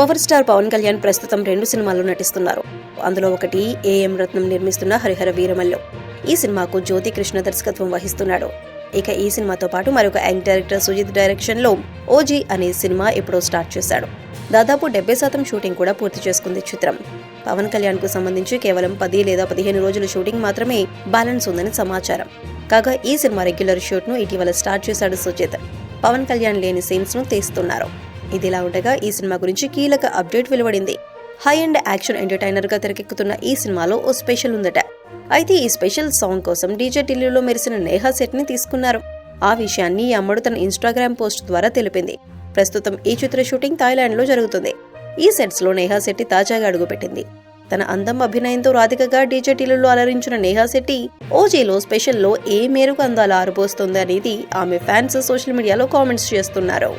Power star Pawan Kalyan ప్రస్తుతం రెండు సినిమాల్లో నటిస్తున్నారు. అందులో ఒకటి ఏఎం రత్నం నిర్మిస్తున్న హరిహర వీరమల్లు. ఈ సినిమాకు జ్యోతి కృష్ణ దర్శకత్వం వహిస్తున్నాడు. ఇక ఈ సినిమాతో పాటు మరొక యంగ్ డైరెక్టర్ సుజిత్ డైరెక్షన్లో ఓజీ అనే సినిమా ఎప్పుడో స్టార్ట్ చేశాడు. దాదాపు డెబ్బై శాతం షూటింగ్ కూడా పూర్తి చేసుకుంది చిత్రం. పవన్ కళ్యాణ్కు సంబంధించి కేవలం పది లేదా పదిహేను రోజుల షూటింగ్ మాత్రమే బ్యాలెన్స్ ఉందని సమాచారం. కాగా ఈ సినిమా రెగ్యులర్ షూట్ను ఇటీవల స్టార్ట్ చేశాడు సుజిత్. పవన్ కళ్యాణ్ లేని సీన్స్ను తీస్తున్నారు. ఇదిలా ఉండగా ఈ సినిమా గురించి కీలక అప్డేట్ వెలువడింది. హై అండ్ యాక్షన్ ఎంటర్టైనర్గా తెరకెక్కుతున్న ఈ సినిమాలో ఓ స్పెషల్ ఉందట. అయితే ఈ స్పెషల్ సాంగ్ కోసం డీజే ఢిల్లీలో మెరిసిన నేహా సెట్ని తీసుకున్నారు. ఆ విషయాన్ని ఈ అమ్మడు తన ఇన్స్టాగ్రామ్ పోస్ట్ ద్వారా తెలిపింది. ప్రస్తుతం ఈ చిత్ర షూటింగ్ థాయిలాండ్లో జరుగుతుంది. ఈ సెట్స్లో నేహా శెట్టి తాజాగా అడుగుపెట్టింది. తన అందం అభినయంతో రాధికగా డీజే టీలలో అలరించిన నేహా శెట్టి ఓజీలో స్పెషల్లో ఏ మేరకు అందాలు ఆరబోస్తుంది అనేది ఆమె ఫ్యాన్స్ సోషల్ మీడియాలో కామెంట్స్ చేస్తున్నారు.